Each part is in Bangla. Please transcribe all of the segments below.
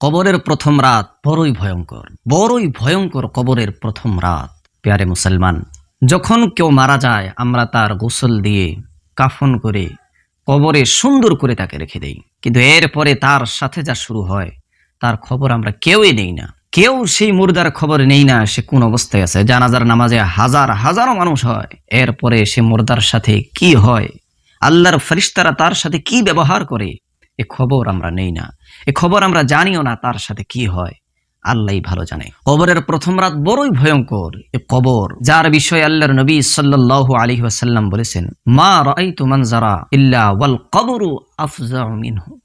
কবরের প্রথম রাত বড়ই ভয়ঙ্কর বড়ই ভয়ঙ্কর কবরের প্রথম রাত, পেয়ারে মুসলমান। যখন কেউ মারা যায়, আমরা তার গোসল দিয়ে কাফন করে কবরে সুন্দর করে তাকে রেখে দেই। কিন্তু এরপরে তার সাথে যা শুরু হয়, তার খবর আমরা কেউই নেই না। কেউ সেই মুর্দার খবর নেই না, সে কোন অবস্থায় আছে। জানাজার নামাজে হাজার, হাজারো মানুষ হয়। এরপরে সে মুর্দার সাথে কি হয়, আল্লাহর ফরিস্তারা তার সাথে কি ব্যবহার করে এ খবর আমরা নেই না। এ খবর আমরা জানিও না তার সাথে কি হয়। আল্লাহই ভালো জানে। কবরের প্রথম রাত বড়ই ভয়ঙ্কর এ কবর, যার বিষয়ে আল্লাহর নবী সাল্লাল্লাহু আলাইহি ওয়াসাল্লাম বলেছেন, মা রাআইতু মানজারা ইল্লা ওয়াল কবরু আফজাউ মিনহু।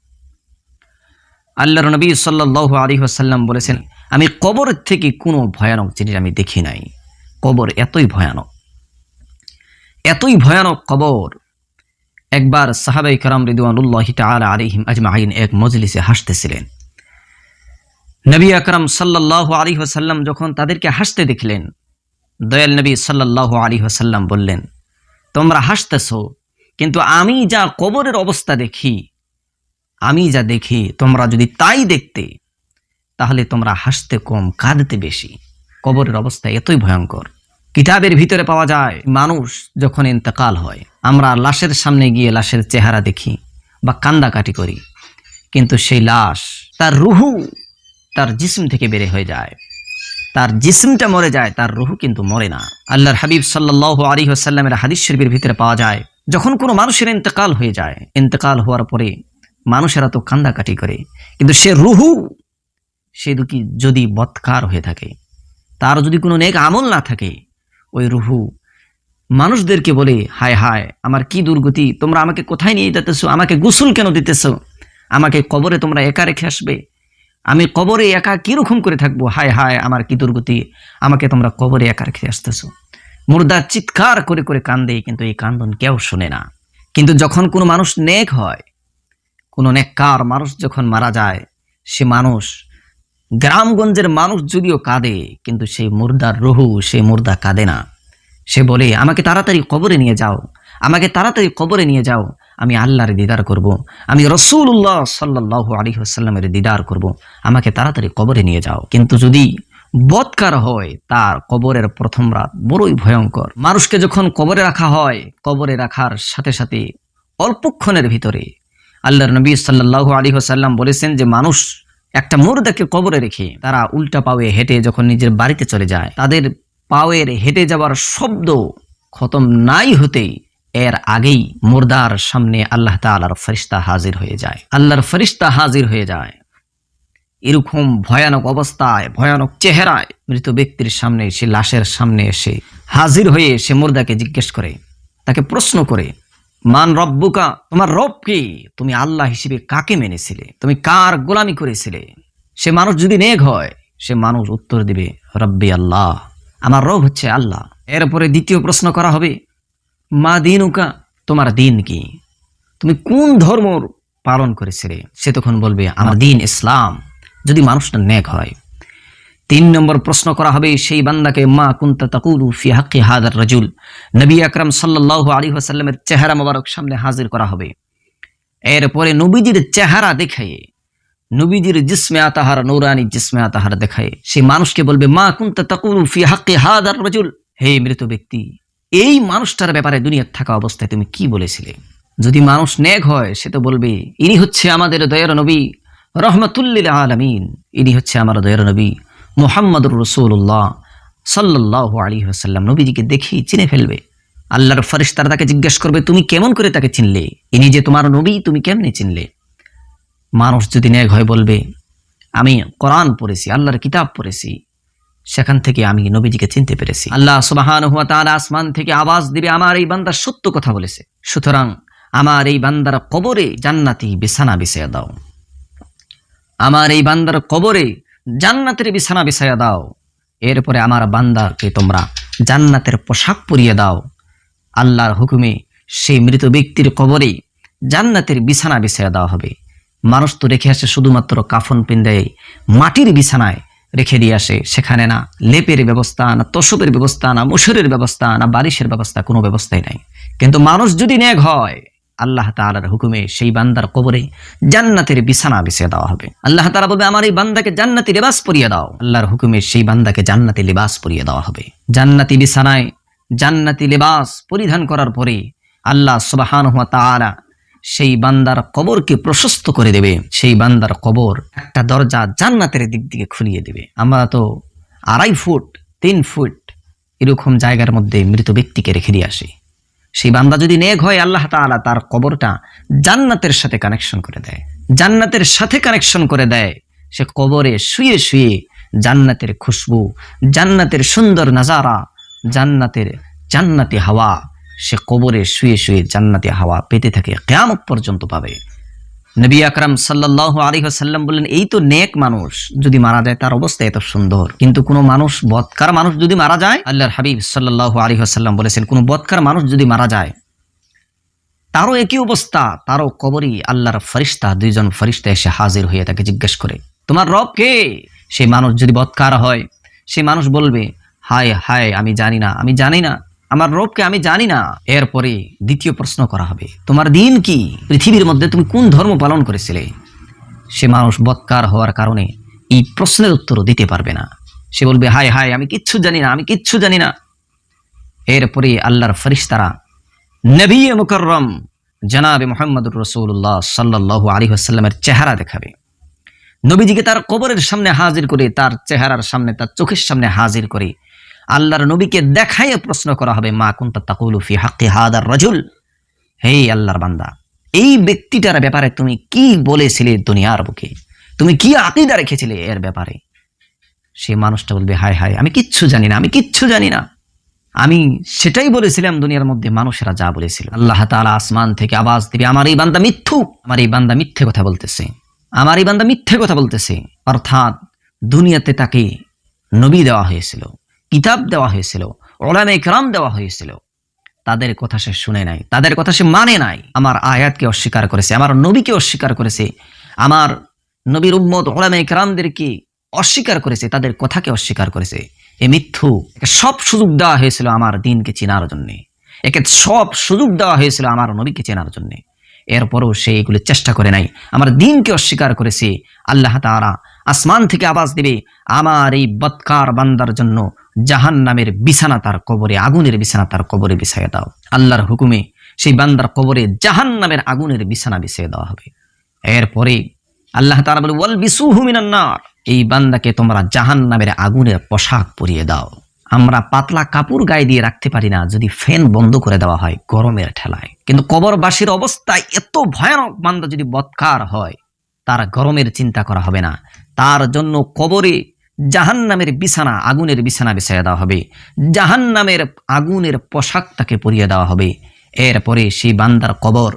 আল্লাহর নবী সাল্লাল্লাহু আলাইহি ওয়াসাল্লাম বলেছেন, আমি কবর থেকে কোনো ভয়ানক জিনিস আমি দেখি নাই। কবর এতই ভয়ানক। এতই ভয়ানক কবর একবার সাহাবাই কারাম রিদওয়ানুল্লাহ তাআলা আলাইহিম আজমাইন এক মজলিসে হাসতেছিলেন। নবী আকরাম সাল্লাল্লাহু আলাইহি ওয়াসাল্লাম যখন তাদেরকে হাসতে দেখলেন, দয়াল নবী সাল্লাল্লাহু আলাইহি ওয়াসাল্লাম বললেন, তোমরা হাসতেছো, কিন্তু আমি যা কবরের অবস্থা দেখি, আমি যা দেখি তোমরা যদি তাই দেখতে, তাহলে তোমরা হাসতে কম, কাঁদতে বেশি। কবরের অবস্থা এতই ভয়ঙ্কর। কিতাবের ভিতরে পাওয়া যায়, মানুষ যখন ইন্তেকাল হয় আমরা লাশের সামনে গিয়ে লাশের চেহারা দেখি বা কান্দাকাটি করি। কিন্তু সেই লাশ তার রুহু, তার জিসম থেকে বেড়ে হয়ে যায়। তার জিসমটা মরে যায়, তার রুহু কিন্তু মরে না। আল্লাহর হাবিব সাল্লাহ আলী আসাল্লামের হাদিস শরীফের ভিতরে পাওয়া যায়, যখন কোনো মানুষের ইন্তেকাল হয়ে যায়, ইন্তেকাল হওয়ার পরে মানুষেরা তো কান্দাকাটি করে। কিন্তু সে রুহু, সে দুটি যদি বৎকার হয়ে থাকে তার যদি কোনো নেক আমল না থাকে, ওই রুহু মানুষদেরকে বলে হায় হায় আমার কি দুর্গতি? তোমরা আমাকে কোথায় নিয়ে যেতেছো? আমাকে গোসল কেন দিতেছ? আমাকে কবরে তোমরা একা রেখে আসবে? আমি কবরে একা কীরকম করে থাকব? হায় হায় আমার কি দুর্গতি? আমাকে তোমরা কবরে একা রেখে আসতেছো। মুর্দা চিৎকার করে করে কান্দে, কিন্তু এই কান্দন কেউ শোনে না। কিন্তু যখন কোনো মানুষ নেক হয়, কোনো নেককার মানুষ যখন মারা যায়, সে মানুষ, গ্রামগঞ্জের মানুষ যদিও কাঁদে, কিন্তু সেই মুর্দার রহু, সেই মুর্দা কাঁদে না। সে বলে, আমাকে তাড়াতাড়ি কবরে নিয়ে যাও আমাকে তাড়াতাড়ি কবরে নিয়ে যাও আমি আল্লাহর দিদার করব। আমি রসুল্লাহ সাল্লাহ আলী আসাল্লামের দিদার করব। আমাকে তাড়াতাড়ি কবরে নিয়ে যাও কিন্তু যদি বৎকার হয়, তার কবরের প্রথম রাত বড়ই ভয়ঙ্কর মানুষকে যখন কবরে রাখা হয়, কবরে রাখার সাথে সাথে অল্পক্ষণের ভিতরে আল্লাহর নবী সাল্লাহ আলী আসাল্লাম বলেছেন যে, মানুষ একটা মুর্দাকে কবরে রেখে তারা উল্টা পাওয়ে হেঁটে যখন নিজের বাড়িতে চলে যায়, তাদের পাওয়ের হেঁটে যাওয়ার শব্দ খতম নাই হতেই এর আগেই মুর্দার সামনে আল্লাহ তালার ফরিস্তা হাজির হয়ে যায়। আল্লাহর ফরিস্তা হাজির হয়ে যায়। এরকম ভয়ানক অবস্থায়, ভয়ানক চেহারায় মৃত ব্যক্তির সামনে সে লাশের সামনে এসে হাজির হয়ে সে মুর্দাকে জিজ্ঞেস করে, তাকে প্রশ্ন করে, মান রব্বুকা, তোমার রব কি? তুমি আল্লাহ হিসেবে কাকে মেনেছিলে? তুমি কার গোলামি করেছিলে? সে মানুষ যদি নেক হয়, সে মানুষ উত্তর দিবে, রব্বি আল্লাহ। আমার রব হচ্ছে আল্লাহ। এরপরে দ্বিতীয় প্রশ্ন করা হবে, মা দিন উকা তোমার দিন কি? তুমি কোন ধর্ম পালন করেছে রে সে তখন বলবে, আমার দিন ইসলাম। যদি মানুষটা নেক হয়। তিন নম্বর প্রশ্ন করা হবে, সেই বান্দাকে, মা কুন্তা তাকুলু ফি হাক্কি হাদার রাজুল। নবী আকরাম সাল্লাল্লাহু আলী আসাল্লামের চেহারা মোবারক সামনে হাজির করা হবে। এরপরে নবীজির চেহারা দেখায় নবীজির জিসমে আতাহার, নৌরানি জিসমে আতাহার দেখায়। সেই মানুষকে বলবে, মা কুন্তা তাকুলু ফি হাক্কি হাদার হে মৃত ব্যক্তি, এই মানুষটার ব্যাপারে দুনিয়ার থাকা অবস্থায় তুমি কি বলেছিলে? যদি মানুষ নেক হয়, সে তো বলবে, ইনি হচ্ছে আমাদের দয়ার নবী রহমতুল্লিল আলমিন। ইনি হচ্ছে আমার দয়ার নবী, মোহাম্মদুর রসুল্লাহ সাল্লাহ আলী আসাল্লাম নবীজিকে দেখেই চিনে ফেলবে। আল্লাহর ফরিস্তারা তাকে জিজ্ঞেস করবে, তুমি কেমন করে তাকে চিনলে? ইনি যে তোমার নবী, তুমি কেমনে চিনলে? মানুষ যদি নেক হয় বলবে, আমি কোরআন পড়েছি, আল্লাহর কিতাব পড়েছি, সেখান থেকে আমি নবীজিকে চিনতে পেরেছি। আল্লাহ সুবাহান হুয়া তার আসমান থেকে আওয়াজ দিবে, আমার এই বান্দার সত্য কথা বলেছে। সুতরাং আমার এই বান্দার কবরে জান্নাতি বিছানা বিছাইয়া দাও। আমার এই বান্দার কবরে জান্নাতের বিছানা বিছাইয়া দাও। এরপরে আমার বান্দাকে তোমরা জান্নাতের পোশাক পরিয়ে দাও। আল্লাহর হুকুমে সেই মৃত ব্যক্তির কবরে জান্নাতের বিছানা বিছাইয়া দেওয়া হবে। মানুষ তো রেখে আসে শুধুমাত্র কাফন পিন্দায় মাটির বিছানায় রেখে দিয়ে আসে। সেখানে না লেপের ব্যবস্থা, না তোষকের ব্যবস্থা, না মুসুরের ব্যবস্থা, না বারিশের ব্যবস্থা, কোনো ব্যবস্থাই নাই। কিন্তু মানুষ যদি নেক হয়, আল্লাহ তাআলার হুকুমে সেই বান্দার কবরে জান্নাতের বিছানা বিছিয়ে দেওয়া হবে। আল্লাহ তাআলা বলবে, আমার এই বান্দাকে জান্নাতি লেবাস পরিয়ে দাও। আল্লাহর হুকুমে সেই বান্দাকে জান্নাতি লেবাস পরিয়ে দেওয়া হবে। জান্নাতি বিছানায় জান্নাতি লেবাস পরিধান করার পরে আল্লাহ সুবহানাহু ওয়া তাআলা সেই বান্দার কবরকে প্রশস্ত করে দেবে। সেই বান্দার কবর একটা দরজা জান্নাতের দিক দিকে খুলিয়ে দেবে। আমরা তো আড়াই ফুট, তিন ফুট এরকম জায়গার মধ্যে মৃত ব্যক্তিকে রেখে দিয়ে আসি। সেই বান্দা যদি নেক হয়, আল্লাহ তাআলা তার কবরটা জান্নাতের সাথে কানেকশন করে দেয়। জান্নাতের সাথে কানেকশন করে দেয়। সে কবরে শুয়ে শুয়ে জান্নাতের খুশবু, জান্নাতের সুন্দর নাজারা, জান্নাতের জান্নাতি হাওয়া সে কবরে শুয়ে শুয়ে জান্নাতি হাওয়া পেতে থাকে, কেয়ামত পর্যন্ত পাবে। নবী আকরাম সাল্লাল্লাহু আলাইহি ওয়াসাল্লাম বললেন, এই তো নেক মানুষ, যদি মারা যায় তার অবস্থা এত সুন্দর। কিন্তু কোনো মানুষ বদকার মানুষ যদি মারা যায়, আল্লাহর হাবিব সাল্লাল্লাহু আলাইহি ওয়াসাল্লাম বলেছেন, কোনো বদকার মানুষ যদি মারা যায়, তারও একই অবস্থা, তারও কবরই আল্লাহর ফরিস্তা, দুইজন ফরিস্তা এসে হাজির হয়ে তাকে জিজ্ঞেস করে, তোমার রব কে? সেই মানুষ যদি বৎকার হয় সেই মানুষ বলবে, হায় হায়, আমি জানি না, আমি জানি না। আমার রবকে আমি জানি না। এরপরে দ্বিতীয় প্রশ্ন করা হবে, তোমার দিন কি? পৃথিবীর মধ্যে তুমি কোন ধর্ম পালন করেছিলে? সে মানুষ বৎকার হওয়ার কারণে এই প্রশ্নের উত্তর দিতে পারবে না। সে বলবে, হায় হায়, আমি কিচ্ছু জানি না, আমি কিচ্ছু জানি না। এরপরে আল্লাহর ফরিস্তারা নবী মুকররম, জনাবে মোহাম্মদুর রসুল্লাহ সাল্লাল্লাহু আলী আসাল্লামের চেহারা দেখাবে। নবীজিকে তার কবরের সামনে হাজির করে, তার চেহারার সামনে, তার চোখের সামনে হাজির করে আল্লাহর নবীকে দেখাইয়ে প্রশ্ন করা হবে, মা কুন্তা তাকুলু ফি হাদার রজুল? হে আল্লাহর বান্দা, এই ব্যক্তিটার ব্যাপারে তুমি কি বলেছিলে দুনিয়ার বুকে? তুমি কি আকিদা রেখেছিলে এর ব্যাপারে? সে মানুষটা বলবে, হায় হায়, আমি কিচ্ছু জানি না, আমি কিচ্ছু জানি না। আমি সেটাই বলেছিলাম দুনিয়ার মধ্যে, মানুষেরা যা বলেছিল। আল্লাহ তালা আসমান থেকে আওয়াজ দিবে, আমার এই বান্দা মিথ্যু। আমার এই বান্দা মিথ্যে কথা বলতেছে। আমার এই বান্দা মিথ্যে কথা বলতেছে। অর্থাৎ দুনিয়াতে তাকে নবী দেওয়া হয়েছিল। কিতাব দেওয়া হয়েছিল ওলামে ইকরাম দেওয়া হয়েছিল। তাদের কথা সে শুনে নাই, তাদের কথা সে মানে নাই। আমার আয়াতকে অস্বীকার করেছে, আমার নবীকে অস্বীকার করেছে, আমার নবীর উম্মত ওলামে ইকরামদেরকে অস্বীকার করেছে, তাদের কথাকে অস্বীকার করেছে। এ মিথ্যু, একে সব সুযোগ দেওয়া হয়েছিল আমার দিনকে চেনার জন্য। একে সব সুযোগ দেওয়া হয়েছিল আমার নবীকে চেনার জন্যে। এরপরও সে এগুলো চেষ্টা করে নাই, আমার দিনকে অস্বীকার করেছে। আল্লাহ তাআলা আসমান থেকে আওয়াজ দিবে, আমার এই বৎকার বান্দার জন্য জাহান নামের বিছানা তার কবরে, আগুনের বিছানা তার কবরে বিছাইয়া দাও। আল্লাহর হুকুমে সেই বান্দার কবরে জাহান নামের আগুনের বিছানা বিছিয়ে দেওয়া হবে। এরপরে আল্লাহ তাআলা বলে, ওয়াল এই বান্দাকে তোমরা জাহান নামের আগুনের পোশাক পরিয়ে দাও। আমরা পাতলা কাপড় গায়ে দিয়ে রাখতে পারি না, যদি ফ্যান বন্ধ করে দেওয়া হয় গরমের ঠেলায়। কিন্তু কবরবাসীর অবস্থা এত ভয়ানক, বান্দা যদি বৎকার হয়, তার গরমের চিন্তা করা হবে না। তার জন্য কবরে জাহান নামের বিছানা, আগুনের বিছানা বিছাইয়া দেওয়া হবে। জাহান নামের আগুনের পোশাক তাকে পরিয়ে দেওয়া হবে। এরপরে সেই বান্দার কবর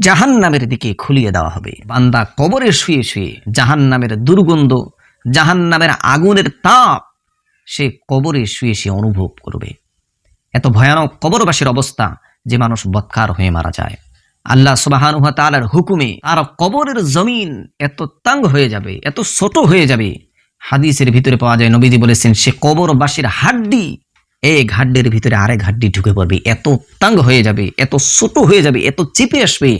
জাহান নামের দিকে খুলিয়ে দেওয়া হবে। বান্দা কবরে শুয়ে শুয়ে জাহান নামের দুর্গন্ধ জাহান নামের আগুনের তাপ সে কবরে শুয়ে শুয়ে অনুভব করবে। এত ভয়ানক কবরবাসীর অবস্থা যে মানুষ বৎকার হয়ে মারা যায়। আল্লাহ সুবাহানুহা তালার হুকুমে তার কবরের জমিন এত তাঙ্গ হয়ে যাবে, এত ছোট হয়ে যাবে হাদিসের ভিতরে পাওয়া যায়, নবীজি বলেছেন, সে কবরবাসীর হাড্ডি, এক হাড্ডির ভিতরে আরেক হাড্ডি ঢুকে পড়বে। এত তাঙ্গ হয়ে যাবে, এত ছোট হয়ে যাবে, এত চেপে আসবে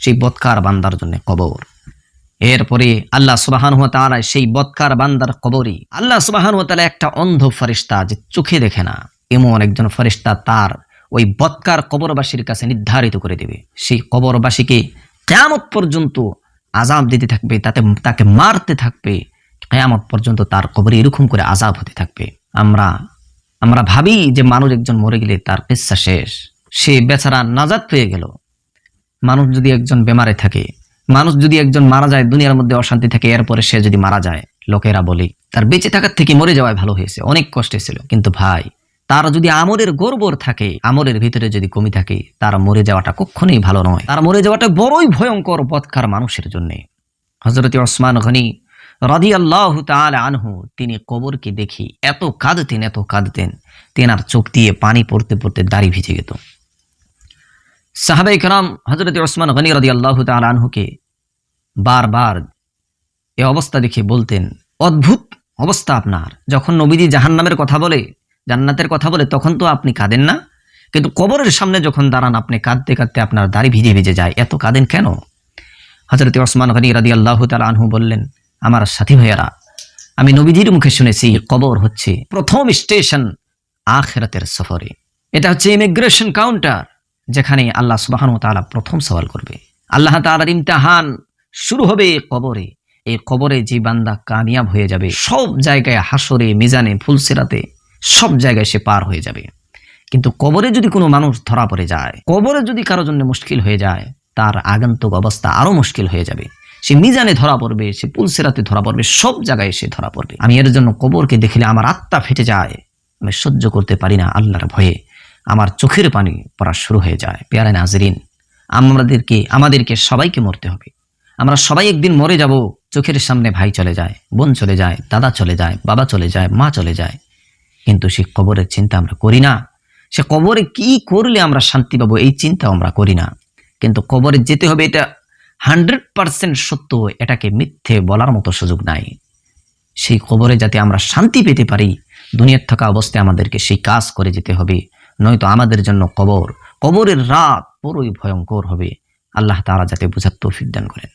সেই বৎকার বান্দার জন্য কবর। এরপরে আল্লাহ সুবাহান তাআলা সেই বৎকার বান্দার কবরই। আল্লাহ সুবাহান তাআলা একটা অন্ধ ফরিস্তা যে চোখে দেখে না, এমন একজন ফরিস্তা তার ওই বৎকার কবরবাসীর কাছে নির্ধারিত করে দেবে। সেই কবরবাসীকে কেয়ামত পর্যন্ত আজাব দিতে থাকবে, তাতে তাকে মারতে থাকবে কেয়ামত পর্যন্ত তার কবরে এরকম করে আজাব হতে থাকবে। আমরা আমরা ভাবি যে মানুষ একজন মরে গেলে তার পেশা শেষ। সে বেচারা নাজাদ পেয়ে গেল। মানুষ যদি একজন বেমারে থাকে, মানুষ যদি একজন মারা যায়, দুনিয়ার মধ্যে অশান্তি থাকে, এরপরে সে যদি মারা যায়, লোকেরা বলে, তার বেঁচে থাকার থেকে মরে যাওয়ায় ভালো হয়েছে, অনেক কষ্টে ছিল। কিন্তু ভাই, তার যদি আমরের গর্বর থাকে, আমরের ভিতরে যদি কমি থাকে, তার মরে যাওয়াটা কখনোই ভালো নয়। তার মরে যাওয়াটা বড়ই ভয়ঙ্কর বৎকার মানুষের জন্যে। হজরত ওসমান গনি রাধি আল্লাহ আনহু, তিনি কবরকে দেখি এত কাঁদতেন এত কাঁদতেন। তেনার চোখ দিয়ে পানি পড়তে পড়তে দাড়ি ভিজে যেত সাহাবাই কালাম হজরত ওসমান গনি রাদি আল্লাহ আনহুকে বারবার এ অবস্থা দেখে বলতেন, অদ্ভুত অবস্থা আপনার। যখন নবীজি জাহান্নামের কথা বলে, জান্নাতের কথা বলে, তখন তো আপনি কাঁদেন না। কিন্তু কবরের সামনে যখন দাঁড়ান, আপনি কাঁদতে কাঁদতে আপনার দাড়ি ভিজে ভিজে যায়। এত কাঁদেন কেন? হজরত ওসমান গনি রাদি আল্লাহ তাল আনহু বললেন আমার সাথী ভাইয়ারা, আমি নবীজির মুখে শুনেছি, কবর হচ্ছে প্রথম স্টেশন আখেরাতের সফরে। এটা হচ্ছে ইমিগ্রেশন কাউন্টার যেখানে আল্লাহ সুবাহান তাআলা প্রথম সওয়াল করবে। আল্লাহ তাআলার ইমতাহান শুরু হবে কবরে। এই কবরে যে বান্দা কামিয়াব হয়ে যাবে, সব জায়গায় হাসরে মিজানে, ফুলসিরাতে, সব জায়গায় সে পার হয়ে যাবে। কিন্তু কবরে যদি কোনো মানুষ ধরা পড়ে যায়, কবরে যদি কারোর জন্য মুশকিল হয়ে যায়, তার আগন্তুক অবস্থা আরও মুশকিল হয়ে যাবে। সে মিজানে ধরা পড়বে, সে পুলসেরাতে ধরা পড়বে, সব জায়গায় সে ধরা পড়বে। আমি এর জন্য কবরকে দেখলে আমার আত্মা ফেটে যায়, আমি সহ্য করতে পারি না আল্লাহর ভয়ে। আমার চোখের পানি পড়া শুরু হয়ে যায়। পেয়ারা নাজরিন, আমাদেরকে আমাদেরকে সবাইকে মরতে হবে। আমরা সবাই একদিন মরে যাব, চোখের সামনে ভাই চলে যায়, বোন চলে যায়, দাদা চলে যায়, বাবা চলে যায়, মা চলে যায়। কিন্তু সে কবরের চিন্তা আমরা করি না। সে কবরে কি করলে আমরা শান্তি পাবো, এই চিন্তা আমরা করি না। কিন্তু কবরে যেতে হবে এটা হান্ড্রেড পার্সেন্ট সত্য এটাকে মিথ্যে বলার মতো সুযোগ নাই। সেই খবরে যাতে আমরা শান্তি পেতে পারি, দুনিয়ার থাকা অবস্থায় আমাদেরকে সেই কাজ করে যেতে হবে। নয়তো আমাদের জন্য কবর, কবরের রাত পুরোই ভয়ঙ্কর হবে। আল্লাহ তারা যাতে বুঝার তৌফিক দান করেন।